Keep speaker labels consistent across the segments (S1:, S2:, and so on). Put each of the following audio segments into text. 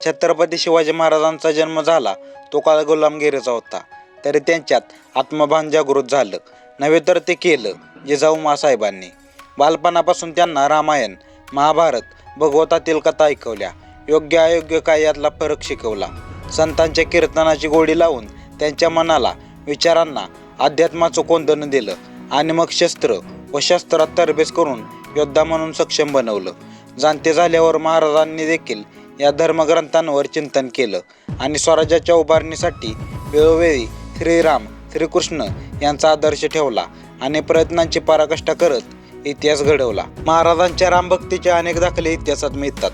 S1: छत्रपती शिवाजी महाराजांचा जन्म झाला तो काळ गुलामगिरीचा होता. तरी त्यांच्यात आत्मभान जागृत झालं. नव्हे तर ते केलं जिजाऊ मासाहेबांनी. बालपणापासून त्यांना रामायण महाभारत भगवतातील कथा ऐकवल्या. योग्य अयोग्य काय यातला फरक शिकवला. संतांच्या कीर्तनाची गोडी लावून त्यांच्या मनाला विचारांना अध्यात्माचं कोंदण दिलं आणि मग शस्त्र व शस्त्रात तरबेज करून योद्धा म्हणून सक्षम बनवलं. जाणते झाल्यावर महाराजांनी देखील या धर्मग्रंथांवर चिंतन केलं आणि स्वराज्याच्या उभारणीसाठी वेळोवेळी श्रीराम श्रीकृष्ण यांचा आदर्श ठेवला आणि प्रयत्नांची पराकाष्ठा करत इतिहास घडवला. महाराजांच्या रामभक्तीचे अनेक दाखले इतिहासात मिळतात.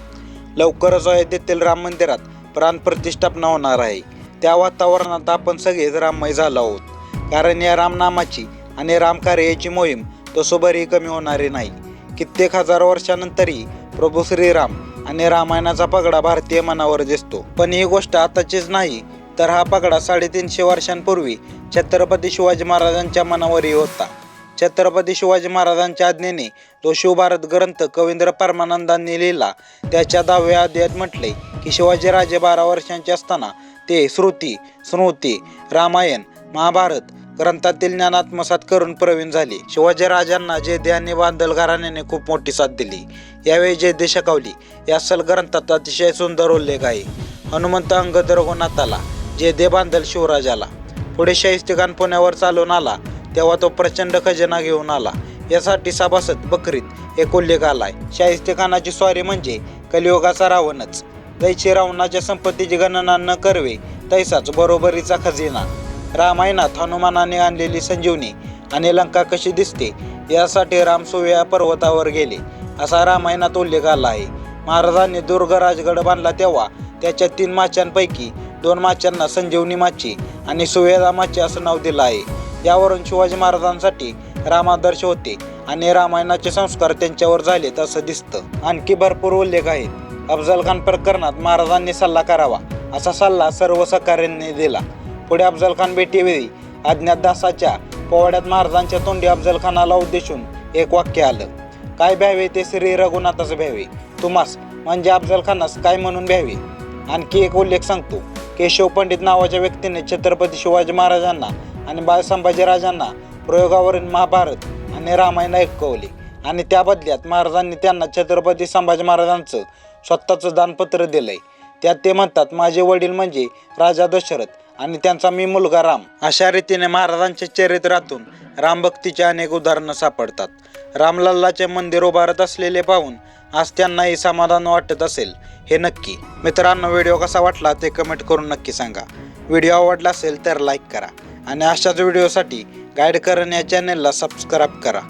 S1: लवकरच अयोध्येतील राम मंदिरात प्राण प्रतिष्ठापना होणार आहे. त्या वातावरणात आपण सगळेच राममय झालो आहोत. कारण या रामनामाची आणि रामकार्याची मोहीम तसोबरही कमी होणारी नाही. कित्येक हजार वर्षानंतरही प्रभू श्रीराम आणि रामायणाचा पगडा भारतीय मनावर दिसतो. पण ही गोष्ट आताचीच नाही तर हा पगडा साडेतीनशे वर्षांपूर्वी छत्रपती शिवाजी महाराजांच्या मनावरही होता. छत्रपती शिवाजी महाराजांच्या आज्ञेने तो शिवभारत ग्रंथ कवींद्र परमानंदांनी लिहिला. त्याच्या दहाव्या अध्यायात म्हटले की शिवाजीराजे बारा वर्षांचे असताना ते श्रुती स्मृती रामायण महाभारत ग्रंथातील ज्ञान आत्मसात करून प्रवीण झाले. शिवाजीराजांना जयदे आणि बांदल घराण्याने खूप मोठी साथ दिली. यावेळी जयदे शकावली. या सल ग्रंथात अतिशय सुंदर उल्लेख आहे. हनुमंत अंगद रघुनाथाला जयदे बांदल शिवराजाला पुढे शहिस्तिकान पुण्यावर चालून आला. तेव्हा तो प्रचंड खजिना घेऊन आला. यासाठी सभासद बकरीत एक उल्लेख आलाय. शाहिस्तेखानाची स्वारी म्हणजे कलियुगाचा रावणच. दैची रावणाच्या संपत्तीची गणना न करवे तैसाच बरोबरीचा खजिना. रामायणात हनुमानाने आणलेली संजीवनी आणि लंका कशी दिसते यासाठी राम या पर्वतावर गेले. असा रामायणात उल्लेख आला आहे. महाराजांनी दुर्ग राजगड बांधला तेव्हा त्याच्या तीन माच्यांपैकी दोन माच्यांना संजीवनी माची आणि सुवेदा माची असं नाव दिलं आहे. यावरून शिवाजी महाराजांसाठी रामादर्श होते आणि रामायणाचे संस्कार त्यांच्यावर झालेत असं दिसतं. आणखी भरपूर उल्लेख आहेत. अफजल खान प्रकरणात महाराजांनी सल्ला करावा असा सल्ला सर्व सहकाऱ्यांनी दिला. पुढे अफजल खान भेटीवेळी अज्ञात दासाच्या पोवाड्यात महाराजांच्या तोंडी अफजल खानाला उद्देशून एक वाक्य आलं. काय भ्यावे ते श्री रघुनाथास भ्यावे? तुम्हास म्हणजे अफजल खानास काय म्हणून भ्यावे? आणखी एक उल्लेख सांगतो. केशव पंडित नावाच्या व्यक्तीने छत्रपती शिवाजी महाराजांना आणि बाळ संभाजीराजांना प्रयोगावरील महाभारत आणि रामायण ऐकवले आणि त्या बदल्यात महाराजांनी त्यांना छत्रपती संभाजी महाराजांचं स्वतःचं दानपत्र दिलंय. त्यात ते म्हणतात माझे वडील म्हणजे राजा दशरथ आणि त्यांचा मी मुलगा राम. अशा रीतीने महाराजांच्या चरित्रातून रामभक्तीचे अनेक उदाहरणं सापडतात. रामलल्लाचे मंदिर उभारत असलेले पाहून आज त्यांनाही समाधान वाटत असेल हे नक्की. मित्रांनो व्हिडिओ कसा वाटला ते कमेंट करून नक्की सांगा. व्हिडिओ आवडला असेल तर लाईक करा आणि अशाच व्हिडिओसाठी गाईड करण या चॅनेलला सबस्क्राईब करा.